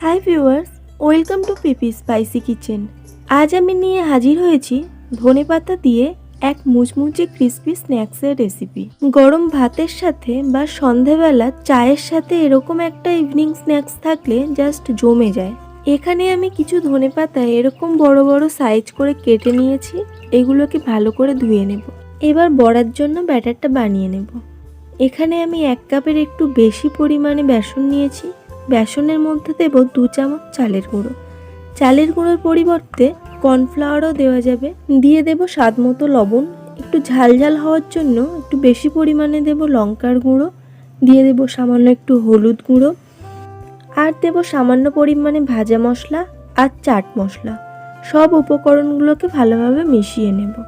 Hi viewers welcome to P P spicy kitchen আজ আমি নিয়ে হাজির হয়েছি ধনেপাতা দিয়ে এক মুচমুচে ক্রিস্পি স্ন্যাক্সের রেসিপি গরম ভাতের সাথে বা সন্ধেবেলা চায়ের সাথে এরকম একটা ইভিনিং স্ন্যাক্স থাকলে জাস্ট জমে যায়। এখানে আমি কিছু ধনেপাতা এরকম বড় বড় সাইজ করে কেটে নিয়েছি, এগুলোকে ভালো করে ধুয়ে নেব। এবার বড়ার জন্য ব্যাটারটা বানিয়ে নেব। এখানে আমি এক কাপের একটু বেশি পরিমাণে বেসন নিয়েছি। বেসনের মধ্যে দেব দু চামচ চালের গুঁড়ো। চালের গুঁড়োর পরিবর্তে কর্নফ্লাওয়ারও দেওয়া যাবে। দিয়ে দেব স্বাদ মতো লবণ। একটু ঝাল ঝাল হওয়ার জন্য একটু বেশি পরিমাণে দেব লঙ্কার গুঁড়ো। দিয়ে দেব সামান্য একটু হলুদ গুঁড়ো। আর দেব সামান্য পরিমাণে ভাজা মশলা আর চাট মশলা। সব উপকরণগুলোকে ভালোভাবে মিশিয়ে নেব।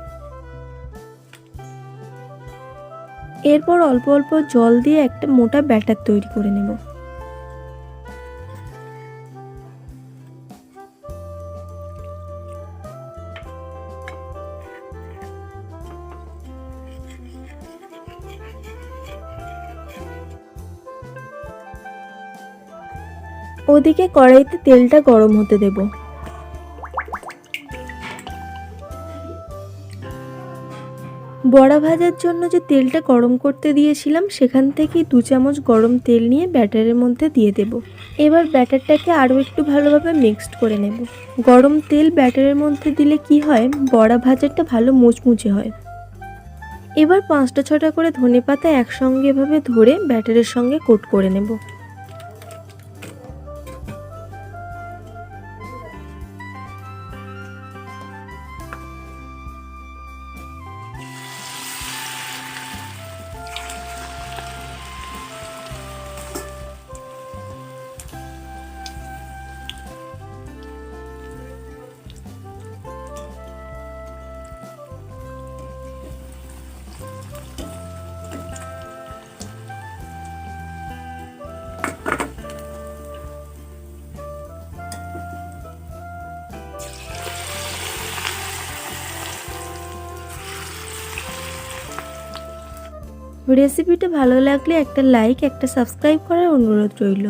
এরপর অল্প অল্প জল দিয়ে একটা মোটা ব্যাটার তৈরি করে নেব। ওদিকে কড়াইতে তেলটা গরম হতে দেব। বড়া ভাজার জন্য যে তেলটা গরম করতে দিয়েছিলাম, সেখান থেকেই দু চামচ গরম তেল নিয়ে ব্যাটারের মধ্যে দিয়ে দেব। এবার ব্যাটারটাকে আরও একটু ভালোভাবে মিক্সড করে নেব। গরম তেল ব্যাটারের মধ্যে দিলে কি হয়, বড়া ভাজাটা ভালো মুচমুচে হয়। এবার পাঁচটা ছটা করে ধনে পাতা একসঙ্গে এভাবে ধরে ব্যাটারের সঙ্গে কোট করে নেব। রেসিপিটা ভালো লাগলে একটা লাইক একটা সাবস্ক্রাইব করার অনুরোধ রইল।